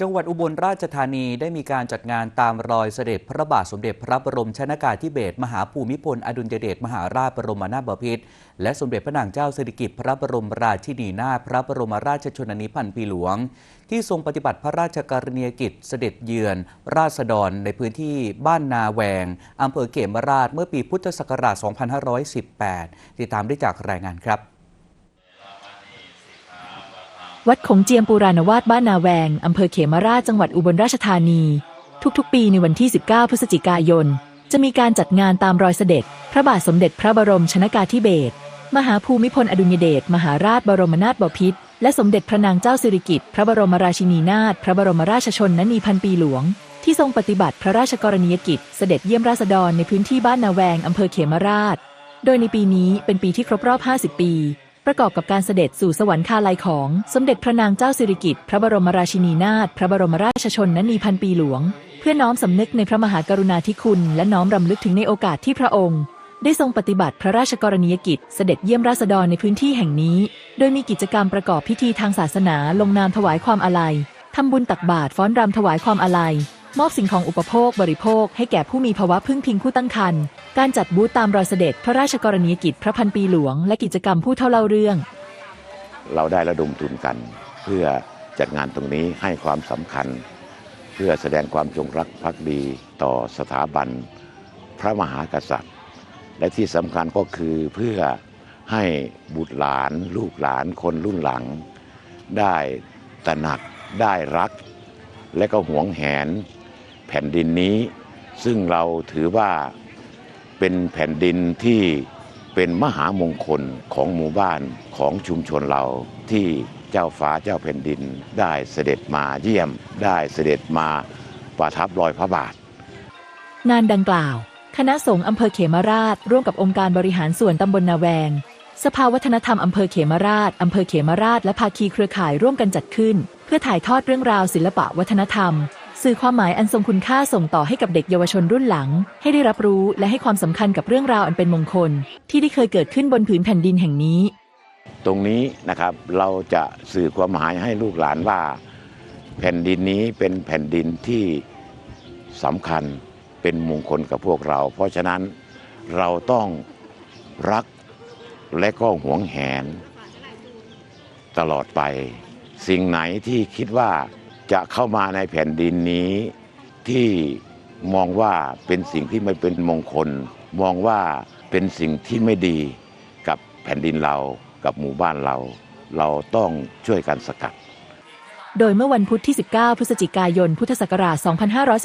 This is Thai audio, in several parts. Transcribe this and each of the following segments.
จังหวัดอุบลราชธานีได้มีการจัดงานตามรอยเสด็จพระบาทสมเด็จพระบรมชนากาธิเบศรมหาภูมิพล อดุลยเดชมหาราชบรมนาถบพิตรและสมเด็จพระนางเจ้าสิริกิติ์พระบรมราชินีนาถพระบรมราชชนนีพันปีหลวง ที่ทรงปฏิบัติพระราชกรณียกิจเสด็จเยือน ราษฎรในพื้นที่บ้านนาแวงอำเภอเขมราชเมื่อปีพุทธศักราช 2518 ติดตามได้จากรายงานครับ วัดขงเจียมปูรานวาสบ้านนาแวง อำเภอเขมราชจังหวัดอุบลราชธานี ทุกๆ ปีในวันที่ 19 พฤศจิกายน จะมีการจัดงานตามรอยเสด็จ พระบาทสมเด็จพระบรมชนากาธิเบศรมหาภูมิพลอดุลยเดชมหาราชบรมนาถบพิตรและสมเด็จพระนางเจ้าสิริกิติ์พระบรมราชินีนาถพระบรมราชชนนีพันปีหลวง ที่ทรงปฏิบัติพระราชกรณียกิจ เสด็จเยี่ยมราษฎรในพื้นที่บ้านนาแวงอำเภอเขมราช โดยในปีนี้เป็นปีที่ครบรอบ 50 ปี ประกอบกับการเสด็จสู่สวรรคาลัยของสมเด็จพระนางเจ้าสิริกิติ์พระบรมราชินีนาถพระบรมราชชนนีพันปีหลวง เพื่อน้อมสำนึกในพระมหากรุณาธิคุณ และน้อมรำลึกถึงในโอกาสที่พระองค์ ได้ทรงปฏิบัติพระราชกรณียกิจเสด็จเยี่ยมราษฎรในพื้นที่แห่งนี้ โดยมีกิจกรรมประกอบพิธีทางศาสนาลงนามถวายความอาลัยทำบุญตักบาตรฟ้อนรำถวายความอาลัย มอบสิ่งของอุปโภคบริโภค ให้แก่ผู้มีภาวะพึ่งพิงผู้ตั้งครรภ์การจัดบูธตามรอยเสด็จพระราชกรณียกิจพระพันปีหลวง และกิจกรรมผู้เท่าเล่าเรื่อง เราได้ระดมทุนกัน เพื่อจัดงานตรงนี้ให้ความสำคัญ เพื่อแสดงความจงรักภักดีต่อสถาบัน พระมหากษัตริย์ และที่สำคัญก็คือเพื่อให้บุตรหลาน ลูกหลานคนรุ่นหลัง ได้ตระหนักได้รัก และก็หวงแหน ผ่นดินนี้ ซึ่งเราถือว่าเป็นแผ่นดินที่เป็นมหามงคลของหมู่บ้านของชุมชนเราที่เจ้าฟ้าเจ้าแผ่นดิน ได้เสด็จมาเยี่ยม ได้เสด็จมาประทับรอยพระบาท งานดังกล่าว คณะสงฆ์อำเภอเขมราช ร่วมกับองค์การบริหารส่วนตำบลนาแวง สภาวัฒนธรรมอำเภอเขมราชอำเภอเขมราชและภาคีเครือข่ายร่วมกันจัดขึ้น เพื่อถ่ายทอดเรื่องราวศิลปะวัฒนธรรม สื่อความหมายอันทรงคุณค่าส่งต่อให้กับเด็กเยาวชนรุ่นหลัง ให้ได้รับรู้และให้ความสำคัญกับเรื่องราวอันเป็นมงคล ที่ได้เคยเกิดขึ้นบนผืนแผ่นดินแห่งนี้ ตรงนี้นะครับเราจะสื่อความหมายให้ลูกหลานว่า แผ่นดินนี้เป็นแผ่นดินที่สำคัญเป็นมงคลกับพวกเรา เพราะฉะนั้นเราต้องรักและก็หวงแหน ตลอดไป สิ่งไหนที่คิดว่า จะเข้ามาในแผ่นดินนี้ ที่มองว่าเป็นสิ่งที่ไม่เป็นมงคล มองว่าเป็นสิ่งที่ไม่ดีกับแผ่นดินเรากับหมู่บ้านเรา เราต้องช่วยกันสกัด โดยเมื่อวันพุธที่ 19 พฤศจิกายน พุทธศักราช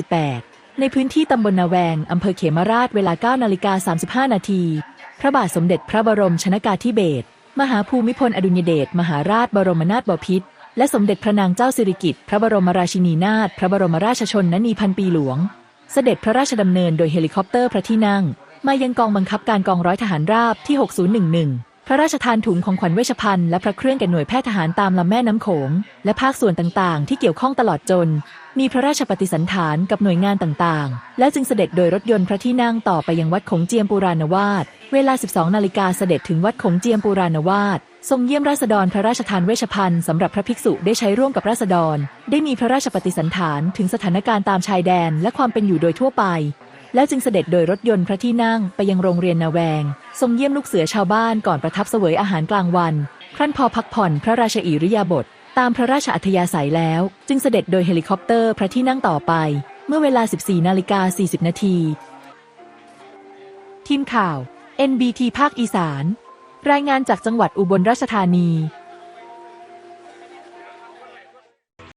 2518 ในพื้นที่ตำบลนาแวงอำเภอเขมราชเวลา 9 นาฬิกา 35 นาที พระบาทสมเด็จพระบรมชนากาธิเบศรมหาภูมิพลอดุลยเดชมหาราชบรมนาถบพิตร และสมเด็จพระนางเจ้าสิริกิติ์พระบรมราชินีนาถพระบรมราชชนนีพันปีหลวง เสด็จพระราชดำเนินโดยเฮลิคอปเตอร์พระที่นั่ง มายังกองบังคับการกองร้อยทหารราบที่ 6011 พระราชทานถุงของขวัญเวชภัณฑ์และพระเครื่องแก่หน่วยแพทย์ทหารตามลำแม่น้ำโขง และภาคส่วนต่างๆ ที่เกี่ยวข้องตลอดจน มีพระราชปฏิสันถานกับหน่วยงานต่างๆ และจึงเสด็จโดยรถยนต์พระที่นั่งต่อไปยังวัดขงเจียมปูรานวาสเวลา 12 นาฬิกาเสด็จถึงวัดขงเจียมปูรานวาส ทรงเยี่ยมราษฎรพระราชทานเวชภัณฑ์สำหรับพระภิกษุได้ใช้ร่วมกับราษฎร ได้มีพระราชปฏิสันถานถึงสถานการณ์ตามชายแดนและความเป็นอยู่โดยทั่วไป แล้วจึงเสด็จโดยรถยนต์พระที่นั่งไปยังโรงเรียนนาแวง ทรงเยี่ยมลูกเสือชาวบ้านก่อนประทับเสวยอาหารกลางวัน ครั้นพอพักผ่อนพระราชอิริยาบถตามพระราชอัธยาศัยแล้ว จึงเสด็จโดยเฮลิคอปเตอร์พระที่นั่งต่อไป เมื่อเวลา 14นาฬิกา40นาทีทีมข่าว NBT ภาคอีสาน รายงานจากจังหวัดอุบลราชธานี